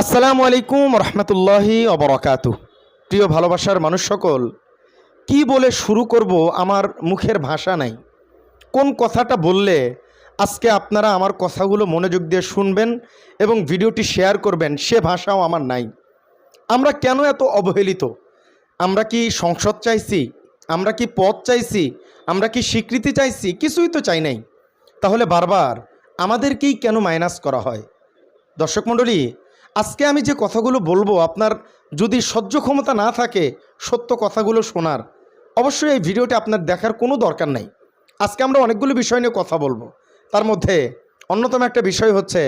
আসসালামু আলাইকুম রহমতুল্লাহি অবরাকাত প্রিয় ভালোবাসার মানুষ সকল, কি বলে শুরু করব আমার মুখের ভাষা নাই। কোন কথাটা বললে আজকে আপনারা আমার কথাগুলো মনোযোগ দিয়ে শুনবেন এবং ভিডিওটি শেয়ার করবেন, সে ভাষাও আমার নাই। আমরা কেন এত অবহেলিত? আমরা কি সংসদ চাইছি? আমরা কি পদ চাইছি? আমরা কি স্বীকৃতি চাইছি? কিছুই তো চাই নাই। তাহলে বারবার আমাদেরকেই কেন মাইনাস করা হয়? দর্শক মণ্ডলী আজকে আমি যে কথাগুলো বলব, আপনার যদি সহ্য ক্ষমতা না থাকে সত্য কথাগুলো শোনার, অবশ্যই এই ভিডিওটি আপনার দেখার কোনো দরকার নাই। আজকে আমরা অনেকগুলো বিষয় নিয়ে কথা বলব। তার মধ্যে অন্যতম একটা বিষয় হচ্ছে,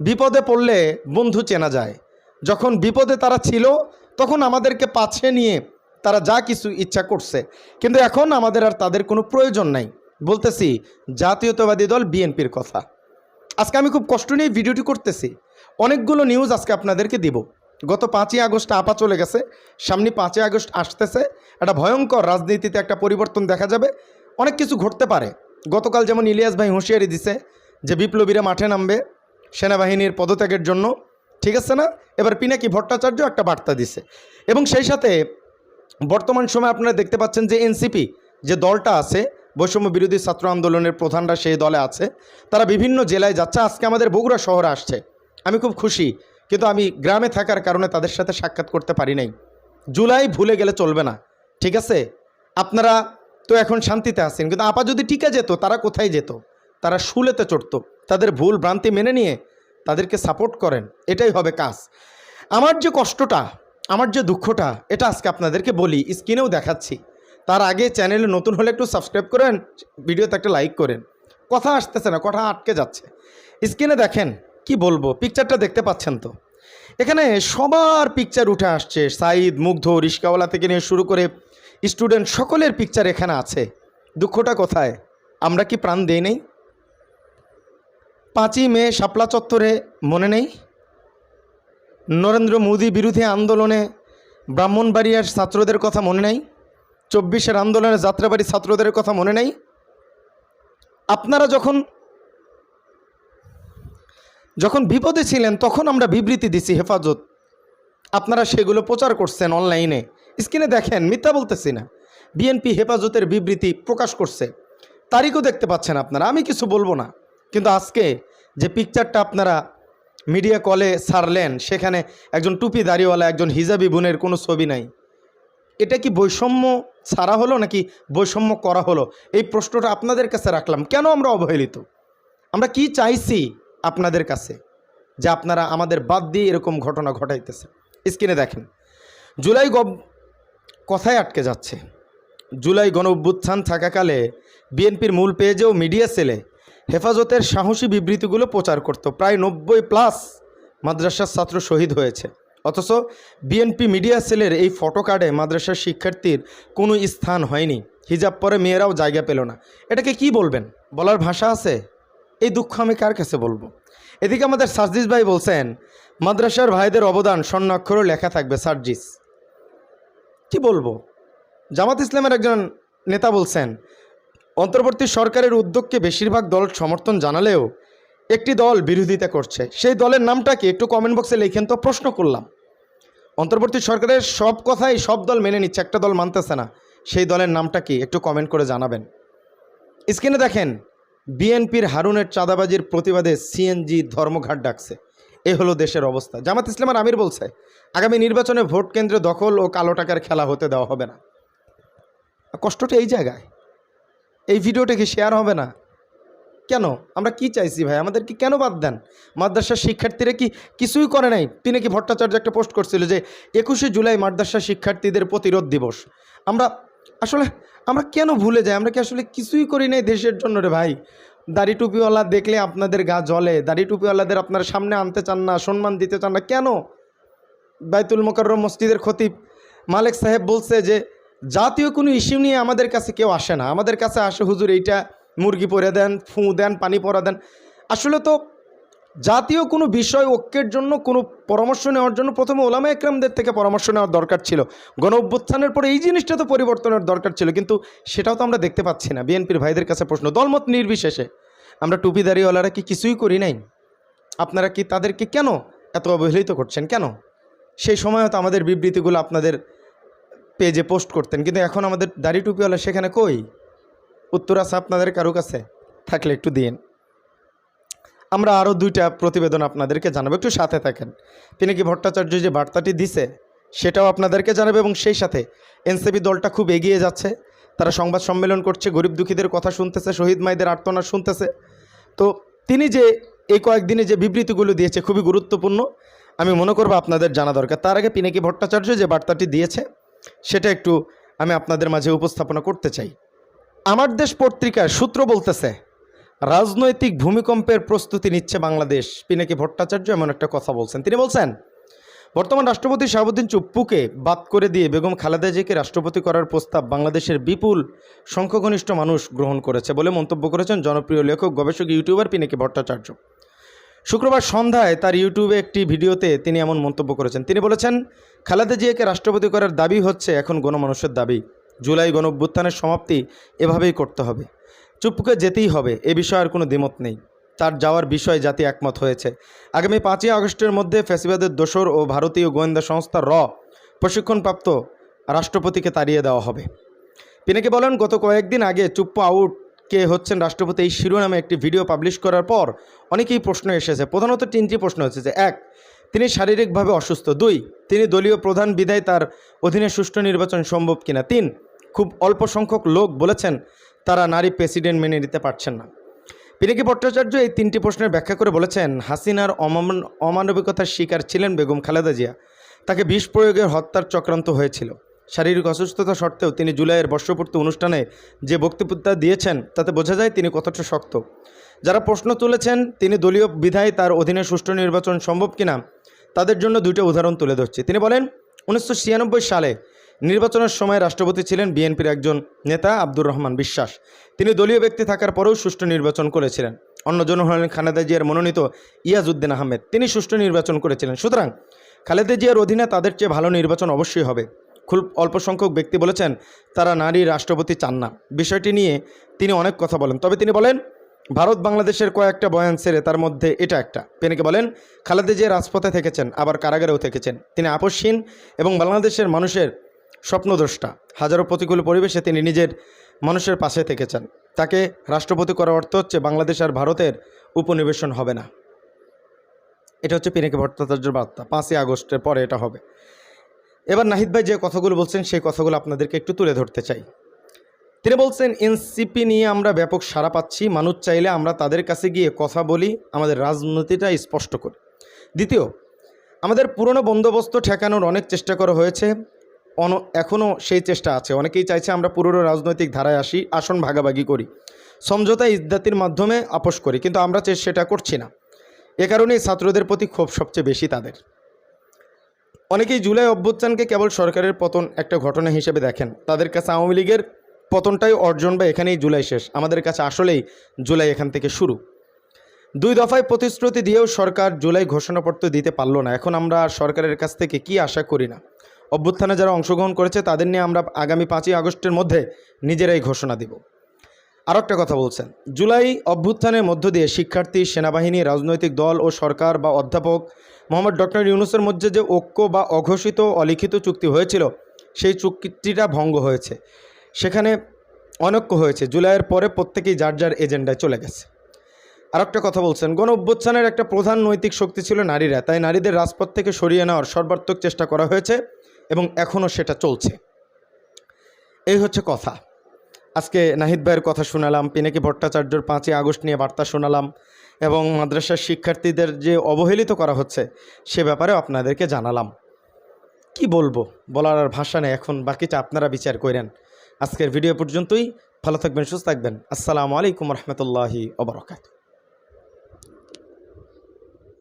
বিপদে পড়লে বন্ধু চেনা যায়। যখন বিপদে তারা ছিল, তখন আমাদেরকে পাছে নিয়ে তারা যা কিছু ইচ্ছা করছে। কিন্তু এখন আমাদের আর তাদের কোনো প্রয়োজন নাই। বলতেছি, জাতীয়তাবাদী দল বিএনপির কথা। আজকে আমি খুব কষ্ট নিয়ে ভিডিওটি করতেছি। অনেকগুলো নিউজ আজকে আপনাদেরকে দিব। গত পাঁচই আগস্ট আপা চলে গেছে, সামনে পাঁচই আগস্ট আসতেছে। একটা ভয়ঙ্কর রাজনীতিতে একটা পরিবর্তন দেখা যাবে। অনেক কিছু ঘটতে পারে। গতকাল যেমন ইলিয়াস ভাই হুঁশিয়ারি দিছে যে বিপ্লবীরা মাঠে নামবে সেনাবাহিনীর পদত্যাগের জন্য। ঠিক আছে না? এবার পিনাকি ভট্টাচার্য একটা বার্তা দিছে। এবং সেই সাথে বর্তমান সময়ে আপনারা দেখতে পাচ্ছেন যে এনসিপি যে দলটা আছে, বৈষম্য বিরোধী ছাত্র আন্দোলনের প্রধানরা সেই দলে আছে। তারা বিভিন্ন জেলায় যাচ্ছে। আজকে আমাদের বগুড়া শহরে আসছে। আমি খুব খুশি, কিন্তু আমি গ্রামে থাকার কারণে তাদের সাথে সাক্ষাৎ করতে পারি নাই। জুলাই ভুলে গেলে চলবে না, ঠিক আছে? আপনারা তো এখন শান্তিতে আছেন, কিন্তু আপা যদি টিকে যেত, তারা কোথায় যেত? তারা শুলেতে চড়তো, তাদের ভুল ভ্রান্তি মেনে নিয়ে তাদেরকে সাপোর্ট করেন, এটাই হবে কাজ। আমার যে কষ্টটা, আমার যে দুঃখটা, এটা আজকে আপনাদেরকে বলি, স্ক্রিনেও দেখাচ্ছি। তার আগে চ্যানেলে নতুন হলে একটু সাবস্ক্রাইব করেন, ভিডিওতে একটা লাইক করেন। কথা আসতেছে না, কথা আটকে যাচ্ছে। স্ক্রিনে দেখেন কি বলব? পিকচারটা দেখতে পাচ্ছেন তো? এখানে সবার পিকচার উঠে আসছে। সাইদ মুগ্ধ, রিস্কাওয়ালা থেকে নিয়ে শুরু করে স্টুডেন্ট সকলের পিকচার এখানে আছে। দুঃখটা কোথায়? আমরা কি প্রাণ দেই নেই? পাঁচই মে শাপলা চত্বরে মনে নেই? নরেন্দ্র মোদী বিরোধী আন্দোলনে ব্রাহ্মণবাড়িয়ার ছাত্রদের কথা মনে নেই? চব্বিশের আন্দোলনে যাত্রাবাড়ি ছাত্রদের কথা মনে নেই? আপনারা যখন যখন বিপদে ছিলেন, তখন আমরা বিবৃতি দিছি, হেফাজত। আপনারা সেগুলো প্রচার করছেন অনলাইনে। স্ক্রিনে দেখেন, মিথ্যা বলতেছি না। বিএনপি হেফাজতের বিবৃতি প্রকাশ করছে। তারিখও দেখতে পাচ্ছেন আপনারা। আমি কিছু বলব না। কিন্তু আজকে যে পিকচারটা আপনারা মিডিয়া কলে ছাড়লেন, সেখানে একজন টুপি দাড়িওয়ালা, একজন হিজাবি বোনের কোনো ছবি নাই। এটা কি বৈষম্য ছাড়া হলো নাকি বৈষম্য করা হলো? এই প্রশ্নটা আপনাদের কাছে রাখলাম। কেন আমরা অবহেলিত? আমরা কি চাইছি? আপনাদের কাছে, যে আপনারা আমাদের বাদ দিয়ে এরকম ঘটনা ঘটাইতেছে স্ক্রিনে দেখেন, জুলাই গব কথায় আটকে যাচ্ছে। জুলাই গণ অভ্যুত্থান থাকাকালে বিএনপির মূল পেজেও মিডিয়া সেলে হেফাজতের সাহসী বিবৃতিগুলো প্রচার করত। প্রায় নব্বই প্লাস মাদ্রাসার ছাত্র শহীদ হয়েছে। অথচ বিএনপি মিডিয়া সেলের এই ফটো কার্ডে মাদ্রাসার শিক্ষার্থীর কোনো স্থান হয়নি। হিজাব পরে মেয়েরাও জায়গা পেল না। এটাকে কি বলবেন? বলার ভাষা আছে? এই দুঃখ আমি কার কাছে বলব? এদিকে আমাদের সার্জিস ভাই বলছেন, মাদ্রাসার ভাইদের অবদান স্বর্ণাক্ষরও লেখা থাকবে সার্জিস কি বলব? জামাত ইসলামের একজন নেতা বলছেন, অন্তর্বর্তী সরকারের উদ্যোগকে বেশিরভাগ দল সমর্থন জানালেও একটি দল বিরোধিতা করছে। সেই দলের নামটা কি? একটু কমেন্ট বক্সে লিখেন তো, প্রশ্ন করলাম। অন্তর্বর্তী সরকারের সব কথাই সব দল মেনে নিচ্ছে, একটা দল মানতেছে না। সেই দলের নামটা কি? একটু কমেন্ট করে জানাবেন। স্ক্রিনে দেখেন বিএনপির হারুনের চাঁদাবাজির প্রতিবাদে সিএনজি ধর্মঘাট ডাকছে। এ হলো দেশের অবস্থা। জামাত ইসলামের আমির বলছে, আগামী নির্বাচনে ভোট কেন্দ্রে দখল ও কালো টাকার খেলা হতে দেওয়া হবে না। কষ্টটা এই জায়গায়। এই ভিডিওটা কি শেয়ার হবে না? কেন? আমরা কি চাইছি ভাই? আমাদেরকে কেন বাদ দেন? মাদ্রাসার শিক্ষার্থীরা কি কিছুই করে নাই? তিনি কি ভট্টাচার্য একটা পোস্ট করছিল যে, একুশে জুলাই মাদ্রাসা শিক্ষার্থীদের প্রতিরোধ দিবস। আমরা আসলে আমরা কেন ভুলে যাই? আমরা কি আসলে কিছুই করি নাই দেশের জন্য রে ভাই? দাড়ি টুপিওয়ালা দেখলে আপনাদের গা জলে দাড়ি টুপিওয়ালাদের আপনারা সামনে আনতে চান না, সম্মান দিতে চান না, কেন? বাইতুল মোকাররম মসজিদের খতিব মালিক সাহেব বলছে যে, জাতীয় কোনো ইস্যু নিয়ে আমাদের কাছে কেউ আসে না। আমাদের কাছে আসে, হুজুর এইটা মুরগি পরে দেন, ফু দেন, পানি পরা দেন। আসলে তো জাতীয় কোনো বিষয়, ঐক্যের জন্য কোনো পরামর্শ নেওয়ার জন্য প্রথমে ওলামা একরামদের থেকে পরামর্শ নেওয়ার দরকার ছিল। গণ অভ্যুত্থানের পরে এই জিনিসটা তো পরিবর্তনের দরকার ছিল, কিন্তু সেটাও তো আমরা দেখতে পাচ্ছি না। বিএনপির ভাইদের কাছে প্রশ্ন, দলমত নির্বিশেষে আমরা টুপি টুপিদারিওয়ালারা কি কিছুই করি নাই? আপনারা কি তাদেরকে কেন এত অবহেলিত করছেন কেন? সেই সময় তো আমাদের বিবৃতিগুলো আপনাদের পেজে পোস্ট করতেন, কিন্তু এখন আমাদের দাড়ি টুপিওয়ালা সেখানে কই? উত্তর আছে আপনাদের কারও কাছে, থাকলে একটু দিন আমরা আরও দুইটা প্রতিবেদন আপনাদেরকে জানাব। একটু সাথে থাকেন। পিনাকি ভট্টাচার্য যে বার্তাটি দিছে, সেটাও আপনাদেরকে জানাবে এবং সেই সাথে এনসিপি দলটা খুব এগিয়ে যাচ্ছে। তারা সংবাদ সম্মেলন করছে, গরিব দুঃখীদের কথা শুনতেছে, শহীদ মাইদের আর্তনা শুনতেছে। তো তিনি যে এই কয়েকদিনে যে বিবৃতিগুলো দিয়েছে খুবই গুরুত্বপূর্ণ। আমি মনে করব আপনাদের জানা দরকার। তার আগে পিনাকি ভট্টাচার্য যে বার্তাটি দিয়েছে, সেটা একটু আমি আপনাদের মাঝে উপস্থাপনা করতে চাই। আমার দেশ পত্রিকার সূত্র বলতেছে রাজনৈতিক ভূমিকম্পের প্রস্তুতি নিচ্ছে বাংলাদেশ। পিনাকি ভট্টাচার্য এমন একটা কথা বলছেন। তিনি বলছেন, বর্তমান রাষ্ট্রপতি শাহাবুদ্দিন চুপ্পুকে বাদ করে দিয়ে বেগম খালেদা জিয়াকে রাষ্ট্রপতি করার প্রস্তাব বাংলাদেশের বিপুল সংখ্যাগরিষ্ঠ মানুষ গ্রহণ করেছে বলে মন্তব্য করেছেন জনপ্রিয় লেখক, গবেষক, ইউটিউবার পিনাকি ভট্টাচার্য। শুক্রবার সন্ধ্যায় তার ইউটিউবে একটি ভিডিওতে তিনি এমন মন্তব্য করেছেন। তিনি বলেছেন, খালেদা জিয়াকে রাষ্ট্রপতি করার দাবি হচ্ছে এখন গণমানুষের দাবি। জুলাই গণ অভ্যুত্থানের সমাপ্তি এভাবেই করতে হবে। চুপ্পুকে যেতেই হবে, এ বিষয়ে আর কোনো দ্বিমত নেই। তার যাওয়ার বিষয়ে জাতি একমত হয়েছে। আগামী পাঁচই আগস্টের মধ্যে ফ্যাসিবাদের দোসর ও ভারতীয় গোয়েন্দা সংস্থা র প্রশিক্ষণপ্রাপ্ত রাষ্ট্রপতিকে তাড়িয়ে দেওয়া হবে। পিনাকি বলেন, গত কয়েকদিন আগে চুপ্পু আউট কে হচ্ছেন রাষ্ট্রপতি এই শিরোনামে একটি ভিডিও পাবলিশ করার পর অনেকেই প্রশ্ন এসেছে। প্রধানত তিনটি প্রশ্ন এসেছে। এক, তিনি শারীরিকভাবে অসুস্থ। দুই, তিনি দলীয় প্রধান বিদায় তার অধীনে সুষ্ঠু নির্বাচন সম্ভব কিনা। তিন, খুব অল্প সংখ্যক লোক বলেছেন তারা নারী প্রেসিডেন্ট মেনে নিতে পারছেন না। পিনাকি ভট্টাচার্য এই তিনটি প্রশ্নের ব্যাখ্যা করে বলেছেন, হাসিনার অমান, অমানবিকতার শিকার ছিলেন বেগম খালেদা জিয়া। তাকে বিষ প্রয়োগের হত্যার চক্রান্ত হয়েছিল। শারীরিক অসুস্থতা সত্ত্বেও তিনি জুলাইয়ের বর্ষপূর্তি অনুষ্ঠানে যে বক্তব্যতা দিয়েছেন, তাতে বোঝা যায় তিনি কতটা শক্ত। যারা প্রশ্ন তুলেছেন, তিনি দলীয় বিধায়, তার অধীনে সুষ্ঠু নির্বাচন সম্ভব কিনা, তাদের জন্য দুইটা উদাহরণ তুলে ধরছি। তিনি বলেন, উনিশশো ছিয়ানব্বই সালে নির্বাচনের সময় রাষ্ট্রপতি ছিলেন বিএনপির একজন নেতা আব্দুর রহমান বিশ্বাস। তিনি দলীয় ব্যক্তি থাকার পরেও সুষ্ঠু নির্বাচন করেছিলেন। অন্যজন হলেন খালেদা জিয়ার মনোনীত ইয়াজউদ্দিন আহমেদ। তিনি সুষ্ঠু নির্বাচন করেছিলেন। সুতরাং খালেদা জিয়ার অধীনে তাদের চেয়ে ভালো নির্বাচন অবশ্যই হবে। খুব অল্প সংখ্যক ব্যক্তি বলেছেন, তারা নারী রাষ্ট্রপতি চান না। বিষয়টি নিয়ে তিনি অনেক কথা বলেন। তবে তিনি বলেন, ভারত বাংলাদেশের কয়েকটা বয়ান ছেড়ে তার মধ্যে এটা একটা। পেনেকে বলেন, খালেদা জিয়া রাজপথে থেকেছেন, আবার কারাগারেও থেকেছেন। তিনি আপসহীন এবং বাংলাদেশের মানুষের স্বপ্নদ্রষ্টা। হাজারো প্রতিকূল পরিবেশে তিনি নিজের মানুষের পাশে থেকেছেন। তাকে রাষ্ট্রপতি করার অর্থ হচ্ছে বাংলাদেশ আর ভারতের উপনিবেশন হবে না। এটা হচ্ছে পিনাকি ভট্টাচার্যের বার্তা। পাঁচই আগস্টের পরে এটা হবে। এবার নাহিদ ভাই যে কথাগুলো বলছেন, সেই কথাগুলো আপনাদেরকে একটু তুলে ধরতে চাই। তিনি বলছেন, এনসিপি নিয়ে আমরা ব্যাপক সাড়া পাচ্ছি। মানুষ চাইলে আমরা তাদের কাছে গিয়ে কথা বলি, আমাদের রাজনীতিটা স্পষ্ট করি। দ্বিতীয়, আমাদের পুরনো বন্দোবস্ত ঠেকানোর অনেক চেষ্টা করা হয়েছে। অন এখনও সেই চেষ্টা আছে। অনেকেই চাইছে আমরা পুরনো রাজনৈতিক ধারায় আসি, আসন ভাগাভাগি করি। সমঝোতা ইদ্যাতির মাধ্যমে আপোষ করি, কিন্তু আমরা সেটা করছি না। এ কারণেই ছাত্রদের প্রতি ক্ষোভ সবচেয়ে বেশি তাদের। অনেকেই জুলাই অভ্যুত্থানকে কেবল সরকারের পতন একটা ঘটনা হিসেবে দেখেন। তাদের কাছে আওয়ামী লীগের পতনটাই অর্জন বা এখানেই জুলাই শেষ। আমাদের কাছে আসলেই জুলাই এখান থেকে শুরু। দুই দফায় প্রতিশ্রুতি দিয়েও সরকার জুলাই ঘোষণাপত্র দিতে পারল না। এখন আমরা সরকারের কাছ থেকে কি আশা করি না? অভ্যুত্থানে যারা অংশগ্রহণ করেছে, তাদের নিয়ে আমরা আগামী পাঁচই আগস্টের মধ্যে নিজেরাই ঘোষণা দিব। আরও একটা কথা বলছেন, জুলাই অভ্যুত্থানের মধ্য দিয়ে শিক্ষার্থী, সেনাবাহিনী, রাজনৈতিক দল ও সরকার বা অধ্যাপক মোহাম্মদ ডক্টর ইউনুসের মধ্যে যে ঐক্য বা অঘোষিত অলিখিত চুক্তি হয়েছিল, সেই চুক্তিটা ভঙ্গ হয়েছে। সেখানে অনৈক্য হয়েছে, জুলাইয়ের পরে প্রত্যেকেই যার যার এজেন্ডায় চলে গেছে। আর একটা কথা বলছেন, গণ অভ্যুত্থানের একটা প্রধান নৈতিক শক্তি ছিল নারীরা, তাই নারীদের রাজপথ থেকে সরিয়ে নেওয়ার সর্বাত্মক চেষ্টা করা হয়েছে। এবং এখনও সেটা চলছে। এই হচ্ছে কথা। আজকে নাহিদ ভাইয়ের কথা শোনালাম, পিনাকি ভট্টাচার্যর পাঁচই আগস্ট নিয়ে বার্তা শোনালাম এবং মাদ্রাসার শিক্ষার্থীদের যে অবহেলিত করা হচ্ছে, সে ব্যাপারেও আপনাদেরকে জানালাম। কি বলব? বলার আর ভাষা নেই, এখন বাকিটা আপনারা বিচার করেন। আজকের ভিডিও পর্যন্তই। ভালো থাকবেন, সুস্থ থাকবেন। আসসালামু আলাইকুম রহমতুল্লাহি ওবরাকাতু।